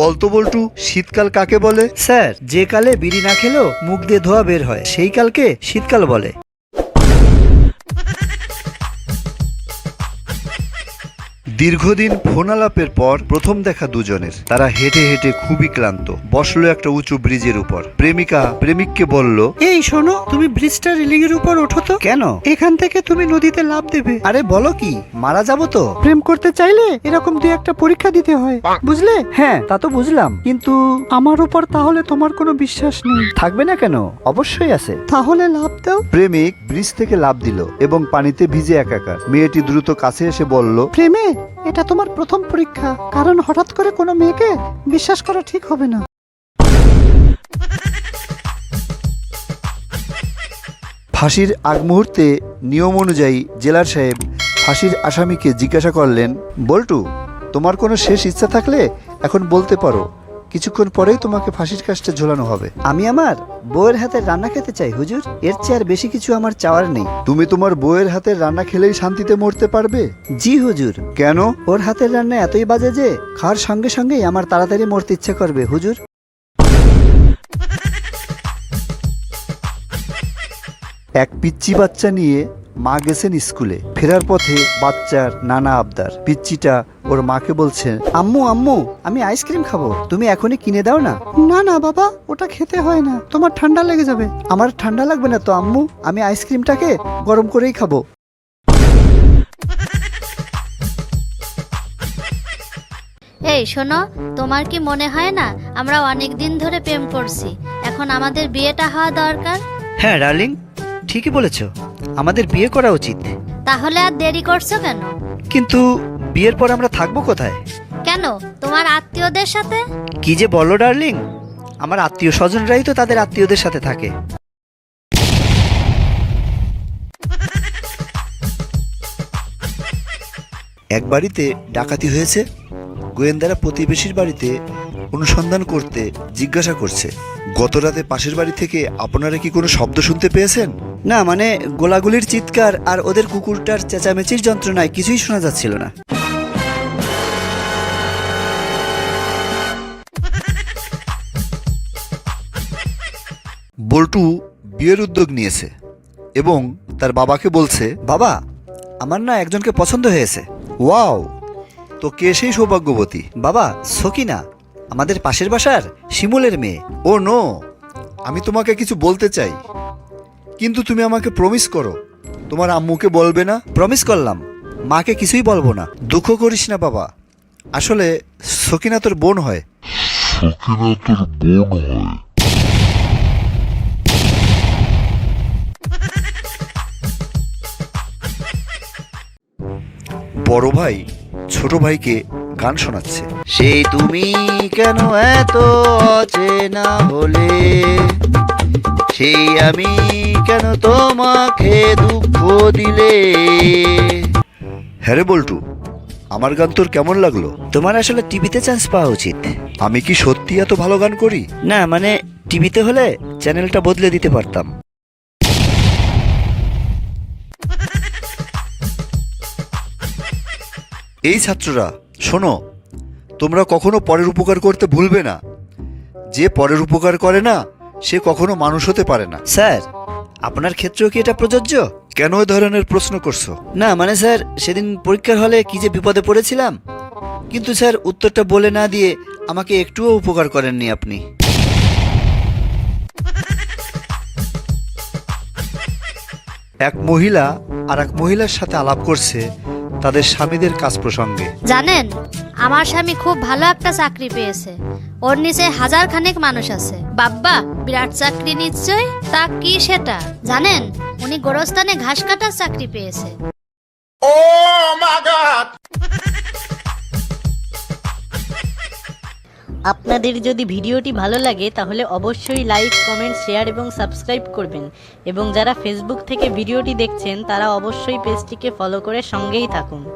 বলতো বল্টু, শীতকাল কাকে বলে? স্যার, যে কালে বিড়ি না খেলেও মুখ দিয়ে ধোয়া বের হয়, সেই কালকে শীতকাল বলে। দীর্ঘদিন ফোনালাপের পর প্রথম দেখা দুজনের। তারা হেঁটে হেঁটে খুবই ক্লান্ত। বসল একটা উঁচু ব্রিজের উপর। প্রেমিকা প্রেমিককে বলল এই শোনো তুমি ব্রিজটা রেলিং এর উপর ওঠো তো। কেন? এখান থেকে তুমি নদীতে লাভ দেবে। আরে বলো কি মারা যাব তো? প্রেম করতে চাইলে এরকম দুই একটা পরীক্ষা দিতে হয়। বুঝলে? হ্যাঁ তা তো বুঝলাম। কিন্তু আমার উপর তাহলে তোমার কোনো বিশ্বাস নেই। থাকবে না কেন? অবশ্যই আছে। তাহলে লাভ দাও। প্রেমিক ব্রিজ থেকে লাভ দিল এবং পানিতে ভিজে একাকার। মেয়েটি দ্রুত কাছে এসে বলল প্রেমে? এটা তোমার প্রথম পরীক্ষা। কারণ হঠাৎ করে কোনো মেয়েকে বিশ্বাস করা ঠিক হবে না। ফাঁসির আগ মুহূর্তে নিয়ম অনুযায়ী জেলার সাহেব ফাঁসির আসামিকে জিজ্ঞাসা করলেন, বল্টু, তোমার কোনো শেষ ইচ্ছা থাকলে এখন বলতে পারো। কিছুক্ষণ পরেই তোমাকে ফাঁসির কাজটা ঝোলানো হবে। আমি আমার বউয়ের হাতে রান্না খেতে চাই হুজুর। এর চেয়ে আর বেশি কিছু আমার চাওয়ার নেই। তুমি তোমার বউয়ের হাতের রান্না খেলেই শান্তিতে মরতে পারবে? জি হুজুর। কেন? ওর হাতের রান্না এতই বাজে যে খাওয়ার সঙ্গে সঙ্গেই আমার তাড়াতাড়ি মরতে ইচ্ছে করবে হুজুর। এক পিচ্চি বাচ্চা নিয়ে মা গেছেন স্কুলে। ফেরার পথে বাচ্চার নানা আবদার। পিচ্চিটা ওর মাকে বলছে আম্মু আম্মু আমি আইসক্রিম খাব তুমি এখনই কিনে দাও না? না না বাবা ওটা খেতে হয় না তোমার ঠান্ডা লেগে যাবে। আমার ঠান্ডা লাগবে না তো আম্মু আমি আইসক্রিমটাকে গরম করেই খাব। এই শোনো তোমার কি মনে হয় না আমরা অনেক দিন ধরে প্রেম করছি এখন আমাদের বিয়েটা হওয়া দরকার? হ্যাঁ ডার্লিং ঠিকই বলেছ আমাদের বিয়ে করা উচিত। তাহলে আর দেরি করছ কেন? কিন্তু বিয়ের পর আমরা থাকব কোথায়? কেন? তোমার আত্মীয়দের সাথে? কি যে বলো ডার্লিং? আমার আত্মীয় স্বজনরাই তো তাদের আত্মীয়দের সাথে থাকে। এক বাড়িতে ডাকাতি হয়েছে। গোয়েন্দারা প্রতিবেশীর বাড়িতে অনুসন্ধান করতে জিজ্ঞাসা করছে। গত রাতে পাশের বাড়ি থেকে আপনারা কি কোনো শব্দ শুনতে পেয়েছেন? না মানে গোলাগুলির চিৎকার আর ওদের কুকুরটার চেঁচামেচির যন্ত্রণায় কিছুই শোনা যাচ্ছিল না। বল্টু বিয়ের উদ্যোগ নিয়েছে এবং তার বাবাকে বলছে বাবা আমার না একজনকে পছন্দ হয়েছে। ওয়াও তো কে সেই সৌভাগ্যবতী? বাবা সকিনা আমাদের পাশের বাসার শিমুলের মেয়ে। ও নো আমি তোমাকে কিছু বলতে চাই। কিন্তু তুমি আমাকে প্রমিস করো তোমার আম্মুকে বলবে না? প্রমিস করলাম মাকে কিছুই বলব না। দুঃখ করিস না বাবা আসলে সকিনা তোর বোন হয়। সকিনা তোর বোন হয়। বড় ভাই ছোট ভাইকে গান শোনাচ্ছে। সেই তুমি কেন এত অচেনা হলে? সেই আমি কেন তোমাকে দুঃখ দিলে? হ্যাঁ রে বল্টু আমার গান তোর কেমন লাগল? তোমার আসলে টিভিতে চান্স পাওয়া উচিত। আমি কি সত্যি এত ভালো গান করি? না মানে টিভিতে হলে চ্যানেলটা বদলে দিতে পারতাম। এই ছাত্ররা শোনো তোমরা কখনো পরের উপকার করতে ভুলবে না। যে পরের উপকার করে না সে কখনো মানুষ হতে পারে না। স্যার আপনার ক্ষেত্রেও কি এটা প্রযোজ্য? কেন এ ধরনের প্রশ্ন করছ? না মানে স্যার সেদিন পরীক্ষার হলে কি যে বিপদে পড়েছিলাম। কিন্তু স্যার উত্তরটা বলে না দিয়ে আমাকে একটুও উপকার করেননি আপনি। এক মহিলা আর এক মহিলার সাথে আলাপ করছে তাদের স্বামীদের কাজ প্রসঙ্গে। জানেন, আমার স্বামী খুব ভালো একটা চাকরি পেয়েছে। ওর নিচে হাজার খানেক মানুষ আছে। বাব্বা, বিরাট চাকরি নিশ্চয়? তা কি সেটা? জানেন, উনি গোরস্থানে ঘাস কাটার চাকরি পেয়েছে। আপনাদের যদি ভিডিওটি ভালো লাগে, তাহলে অবশ্যই লাইক কমেন্ট শেয়ার এবং সাবস্ক্রাইব করবেন। এবং যারা ফেসবুক থেকে ভিডিওটি দেখছেন, তারা অবশ্যই পেজটিকে ফলো করে সঙ্গেই থাকুন।